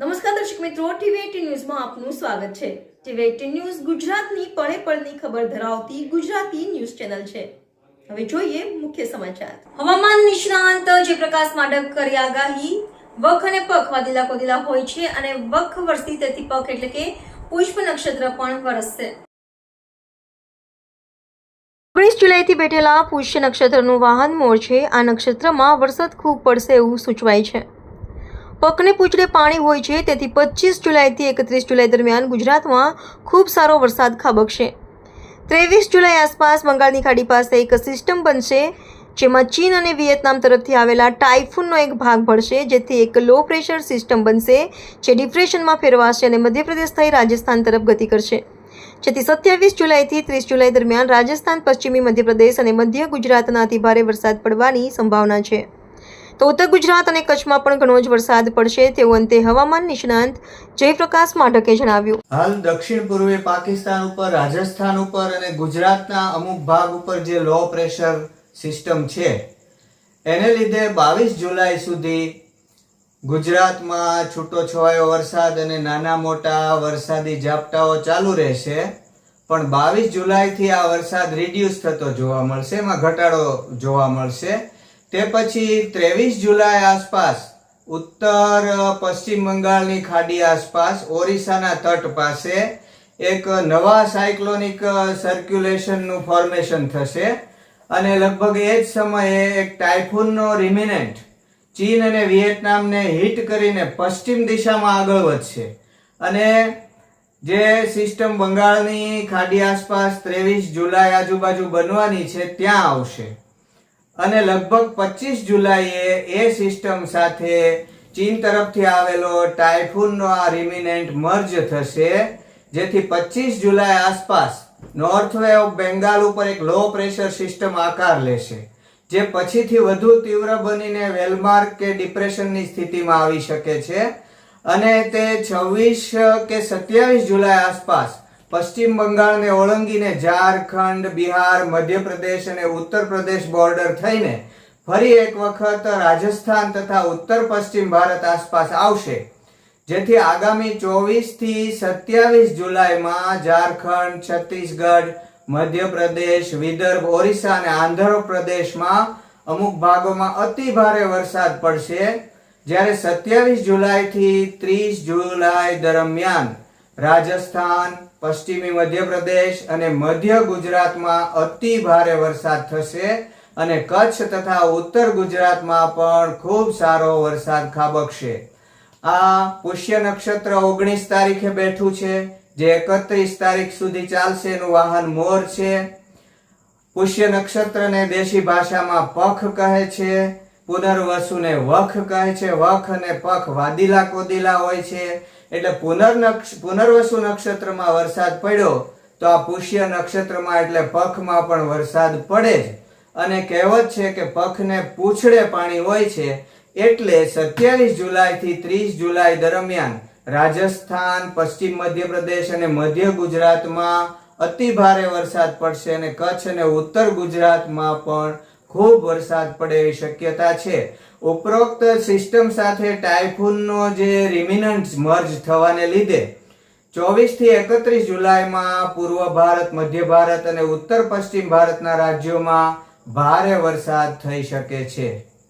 નમસ્કાર દર્શક મિત્રો ટીવી ન્યૂઝમાં આપનું સ્વાગત છે. ટીવી એટીન ન્યૂઝ ગુજરાતની પળે પળની ખબર ધરાવતી ગુજરાતી ન્યૂઝ ચેનલ છે. હવે જોઈએ મુખ્ય સમાચાર. હવામાન નિષ્ણાંત જયપ્રકાશ માડક કરી આગાહી, વખ અને પખ વાદીલા કોદીલા હોય છે અને વખ વરસી તેથી પખ એટલે કે પુષ્પ નક્ષત્ર પણ વરસશે. ઓગણીસ જુલાઈથી બેઠેલા પુષ્ય નક્ષત્રનું વાહન મોર છે. આ નક્ષત્રમાં વરસાદ ખૂબ પડશે એવું સૂચવાય છે. પકને પૂંછડે પાણી હોય છે, તેથી પચીસ જુલાઈથી એકત્રીસ જુલાઈ દરમિયાન ગુજરાતમાં ખૂબ સારો વરસાદ ખાબકશે. ત્રેવીસ જુલાઈ આસપાસ બંગાળની ખાડી પાસે એક સિસ્ટમ બનશે, જેમાં ચીન અને વિયેતનામ તરફથી આવેલા ટાઇફૂનનો એક ભાગ ભળશે, જેથી એક લો પ્રેશર સિસ્ટમ બનશે, જે ડિપ્રેશનમાં ફેરવાશે અને મધ્યપ્રદેશ થઈ રાજસ્થાન તરફ ગતિ કરશે. જેથી સત્યાવીસ જુલાઈથી ત્રીસ જુલાઈ દરમિયાન રાજસ્થાન, પશ્ચિમી મધ્યપ્રદેશ અને મધ્ય ગુજરાતના અતિભારે વરસાદ પડવાની સંભાવના છે. તો ઉત્તર ગુજરાત અને કચ્છમાં પણ ઘણો જ વરસાદ પડશે. તેવું અંતે હવામાન નિષ્ણાંત જયપ્રકાશ માઢકે જણાવ્યું. હાલ દક્ષિણ પૂર્વે પાકિસ્તાન ઉપર, રાજસ્થાન ઉપર અને ગુજરાતના અમુક ભાગ ઉપર જે લો પ્રેશર સિસ્ટમ છે, એને લીધે બાવીસ જુલાઈ સુધી ગુજરાતમાં છૂટો છવાયો વરસાદ અને નાના મોટા વરસાદી ઝાપટાઓ ચાલુ રહેશે. પણ બાવીસ જુલાઈથી આ વરસાદ રિડ્યુસ થતો જોવા મળશે, એમાં ઘટાડો જોવા મળશે. તે પછી ત્રેવીસ જુલાઈ આસપાસ ઉત્તર, પશ્ચિમ બંગાળની ખાડી આસપાસ ઓરિસ્સાના તટ પાસે એક નવા સાયક્લોનિક સર્ક્યુલેશનનું ફોર્મેશન થશે અને લગભગ એ જ સમયે એક ટાઇફૂનનો રિમિનેન્ટ ચીન અને વિયેટનામને હિટ કરીને પશ્ચિમ દિશામાં આગળ વધશે. અને જે સિસ્ટમ બંગાળની ખાડી આસપાસ ત્રેવીસ જુલાઈ આજુબાજુ બનવાની છે, ત્યાં આવશે. અને લગભગ પચીસ જુલાઈએ એ સિસ્ટમ સાથે ચીન તરફથી આવેલો ટાઇફૂનનો આ રિમિનેન્ટ મર્જ થશે, જેથી પચીસ જુલાઈ આસપાસ નોર્થ વે ઓફ બેંગાલ ઉપર એક લો પ્રેશર સિસ્ટમ આકાર લેશે, જે પછીથી વધુ તીવ્ર બનીને વેલમાર્ક કે ડિપ્રેશનની સ્થિતિમાં આવી શકે છે. અને તે છવ્વીસ કે સત્યાવીસ જુલાઈ આસપાસ પશ્ચિમ બંગાળને ઓળંગીને ઝારખંડ, બિહાર, મધ્યપ્રદેશ અને ઉત્તર પ્રદેશ બોર્ડર થઈને ફરી એક વખત રાજસ્થાન તથા ઉત્તર પશ્ચિમ ભારત આસપાસ આવશે. જેથી આગામી ચોવીસથી સત્યાવીસ જુલાઈમાં ઝારખંડ, છત્તીસગઢ, મધ્યપ્રદેશ, વિદર્ભ, ઓરિસ્સા અને આંધ્રપ્રદેશમાં અમુક ભાગોમાં અતિ ભારે વરસાદ પડશે. જ્યારે સત્યાવીસ જુલાઈથી ત્રીસ જુલાઈ દરમિયાન રાજસ્થાન, પશ્ચિમી મધ્યપ્રદેશ અને મધ્ય ગુજરાતમાં અતિ ભારે વરસાદ થશે અને કચ્છ તથા ઉત્તર ગુજરાતમાં પણ ખૂબ સારો વરસાદ ખાબકશે. આ પુષ્ય નક્ષત્ર ઓગણીસ તારીખે બેઠું છે, જે એકત્રીસ તારીખ સુધી ચાલશે એનું વાહન મોર છે. પુષ્ય નક્ષત્રને દેશી ભાષામાં પખ કહે છે. પુનર્વસુને વખ કહે છે. વખ અને પખ વાદીલા કોદીલા હોય છે. એટલે પુનર્નક્ષ પુનર્વસુ નક્ષત્રમાં વરસાદ પડ્યો તો આ પુષ્ય નક્ષત્રમાં એટલે પખમાં પણ વરસાદ પડે જ. અને કહેવત છે કે પખને પૂંછડે પાણી હોય છે એટલે સત્યાવીસ જુલાઈથી ત્રીસ જુલાઈ દરમિયાન રાજસ્થાન, પશ્ચિમ મધ્યપ્રદેશ અને મધ્ય ગુજરાતમાં અતિ ભારે વરસાદ પડશે અને કચ્છ અને ઉત્તર ગુજરાતમાં પણ ખૂબ વરસાદ પડે એવી શક્યતા છે. ઉપરોક્ત સિસ્ટમ સાથે ટાઇફૂનનો જે રિમિનન્ટ મર્જ થવાને લીધે ચોવીસથી એકત્રીસ જુલાઈમાં પૂર્વ ભારત, મધ્ય ભારત અને ઉત્તર પશ્ચિમ ભારતના રાજ્યોમાં ભારે વરસાદ થઈ શકે છે.